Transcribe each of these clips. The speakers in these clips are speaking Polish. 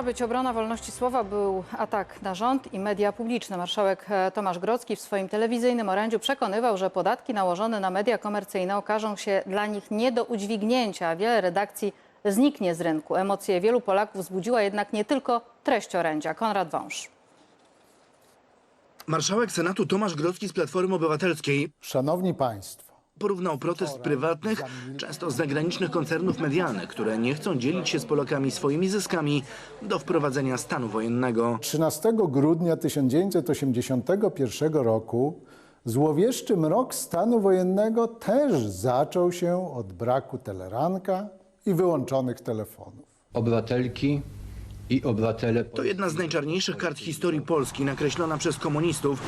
miała być obrona wolności słowa, był atak na rząd i media publiczne. Marszałek e, Tomasz Grodzki w swoim telewizyjnym orędziu przekonywał, że podatki nałożone na media komercyjne okażą się dla nich nie do udźwignięcia, a wiele redakcji zniknie z rynku. Emocje wielu Polaków wzbudziła jednak nie tylko treść orędzia. Konrad Wąż. Marszałek Senatu Tomasz Grodzki z Platformy Obywatelskiej Szanowni Państwo, porównał protest prywatnych, często zagranicznych koncernów medialnych, które nie chcą dzielić się z Polakami swoimi zyskami, do wprowadzenia stanu wojennego. 13 grudnia 1981 roku złowieszczy mrok stanu wojennego też zaczął się od braku teleranka i wyłączonych telefonów. obywatelki i obywatele To jedna z najczarniejszych kart historii Polski, nakreślona przez komunistów,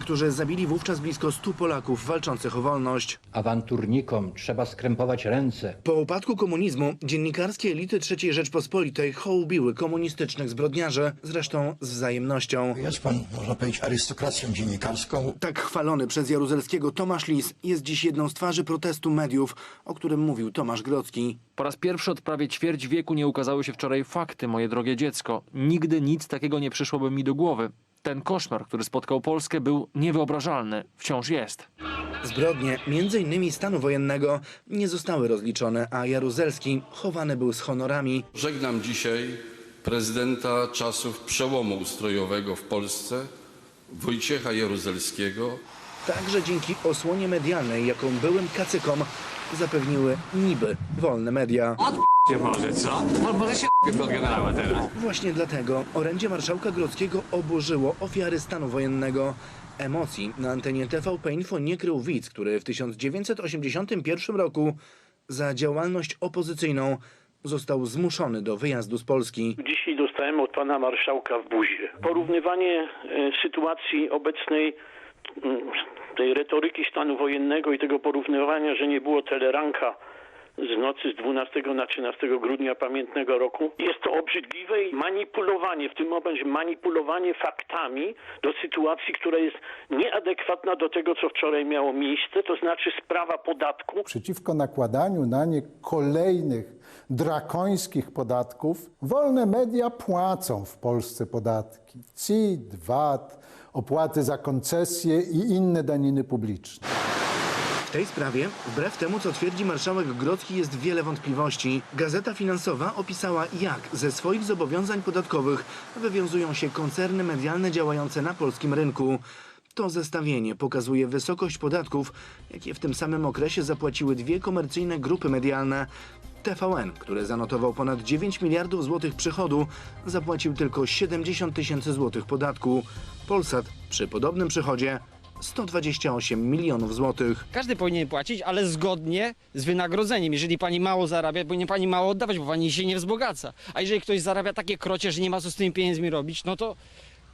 którzy zabili wówczas blisko 100 Polaków walczących o wolność. awanturnikom trzeba skrępować ręce. Po upadku komunizmu dziennikarskie elity III Rzeczpospolitej hołubiły komunistycznych zbrodniarzy, zresztą z wzajemnością. Jest pan, można powiedzieć, arystokracją dziennikarską. Tak chwalony przez Jaruzelskiego Tomasz Lis jest dziś jedną z twarzy protestu mediów, o którym mówił Tomasz Grodzki. Po raz pierwszy od prawie ćwierć wieku nie ukazały się wczoraj fakty, moje drogie dziecko. Nigdy nic takiego nie przyszłoby mi do głowy. Ten koszmar, który spotkał Polskę, był niewyobrażalny. Wciąż jest. Zbrodnie, między innymi stanu wojennego, nie zostały rozliczone, a Jaruzelski chowany był z honorami. Żegnam dzisiaj prezydenta czasów przełomu ustrojowego w Polsce, Wojciecha Jaruzelskiego, Także dzięki osłonie medialnej, jaką byłym kacykom zapewniły niby wolne media. Nie może, co? Mo- Może się od generała teraz. Właśnie dlatego orędzie marszałka Grodzkiego oburzyło ofiary stanu wojennego. Emocji na antenie TVP Info nie krył widz, który w 1981 roku za działalność opozycyjną został zmuszony do wyjazdu z Polski. Dzisiaj dostałem od pana marszałka w buzie. Porównywanie e, sytuacji obecnej, mm, tej retoryki stanu wojennego i tego porównywania, że nie było teleranka z nocy z 12 na 13 grudnia pamiętnego roku. Jest to obrzydliwe i manipulowanie, w tym momencie manipulowanie faktami do sytuacji, która jest nieadekwatna do tego, co wczoraj miało miejsce, to znaczy sprawa podatku. Przeciwko nakładaniu na nie kolejnych drakońskich podatków, wolne media płacą w Polsce podatki. CIT, VAT, opłaty za koncesje i inne daniny publiczne. W tej sprawie, wbrew temu co twierdzi marszałek Grodzki, jest wiele wątpliwości. Gazeta Finansowa opisała, jak ze swoich zobowiązań podatkowych wywiązują się koncerny medialne działające na polskim rynku. To zestawienie pokazuje wysokość podatków, jakie w tym samym okresie zapłaciły dwie komercyjne grupy medialne. TVN, który zanotował ponad 9 miliardów złotych przychodu, zapłacił tylko 70 tysięcy złotych podatku. Polsat przy podobnym przychodzie 128 milionów złotych. Każdy powinien płacić, ale zgodnie z wynagrodzeniem. Jeżeli pani mało zarabia, powinien pani mało oddawać, bo pani się nie wzbogaca. A jeżeli ktoś zarabia takie krocie, że nie ma co z tymi pieniędzmi robić, no to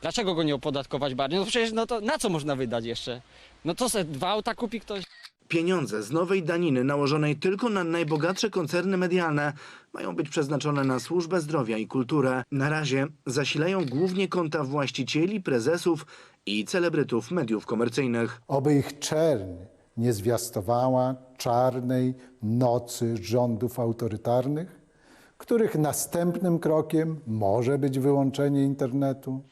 dlaczego go nie opodatkować bardziej? No przecież no to na co można wydać jeszcze? No to se dwa auta kupi ktoś. Pieniądze z nowej daniny nałożonej tylko na najbogatsze koncerny medialne mają być przeznaczone na służbę zdrowia i kulturę. Na razie zasilają głównie konta właścicieli, prezesów i celebrytów mediów komercyjnych. Oby ich czerń nie zwiastowała czarnej nocy rządów autorytarnych, których następnym krokiem może być wyłączenie internetu,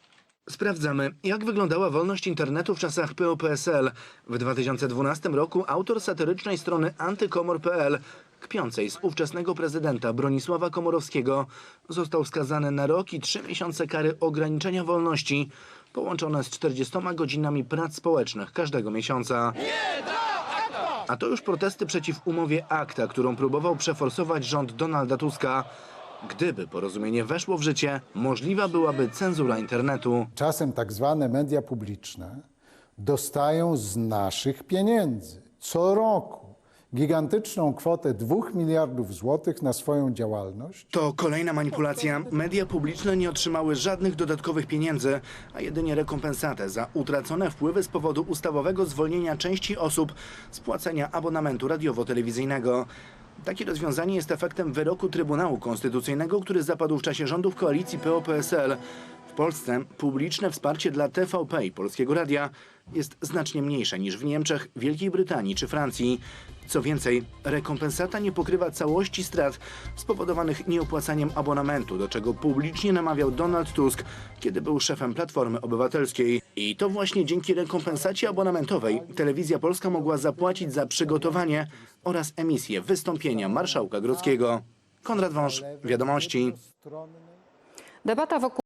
Sprawdzamy, jak wyglądała wolność internetu w czasach PO-PSL. W 2012 roku autor satyrycznej strony antykomor.pl, kpiącej z ówczesnego prezydenta Bronisława Komorowskiego, został skazany na rok i trzy miesiące kary ograniczenia wolności, połączone z 40 godzinami prac społecznych każdego miesiąca. A to już protesty przeciw umowie ACTA, którą próbował przeforsować rząd Donalda Tuska. Gdyby porozumienie weszło w życie, możliwa byłaby cenzura internetu. Czasem tak zwane media publiczne dostają z naszych pieniędzy co roku gigantyczną kwotę 2 miliardów złotych na swoją działalność. To kolejna manipulacja. Media publiczne nie otrzymały żadnych dodatkowych pieniędzy, a jedynie rekompensatę za utracone wpływy z powodu ustawowego zwolnienia części osób z płacenia abonamentu radiowo-telewizyjnego. Takie rozwiązanie jest efektem wyroku Trybunału Konstytucyjnego, który zapadł w czasie rządów koalicji PO-PSL. W Polsce publiczne wsparcie dla TVP i Polskiego Radia jest znacznie mniejsze niż w Niemczech, Wielkiej Brytanii czy Francji. Co więcej, rekompensata nie pokrywa całości strat spowodowanych nieopłacaniem abonamentu, do czego publicznie namawiał Donald Tusk, kiedy był szefem Platformy Obywatelskiej. I to właśnie dzięki rekompensacie abonamentowej telewizja polska mogła zapłacić za przygotowanie oraz emisję wystąpienia marszałka Grodzkiego. Konrad Wąż, Wiadomości. Debata wokół